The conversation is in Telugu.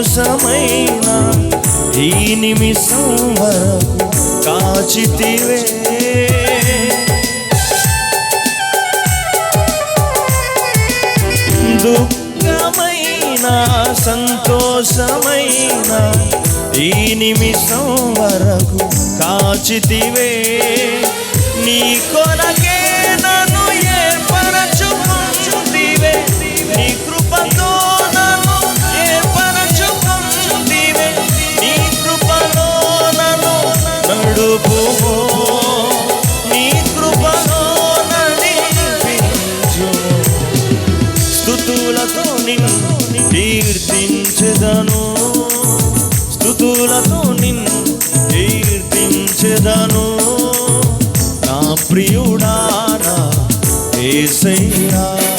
సంతోషమైన ఈ నిమిషం వరకు కాచితివే. దుఃఖమైన సంతోషమైన ఈ నిమిషం వరకు కాచితివే. నీకో నడుపుమో నీ కృపలో నడిపించుము స్థుతులతో నిన్ను కీర్తించదను. స్థుతులతో నిన్ను కీర్తించదను. నా ప్రియుడా ఏసయ్యా.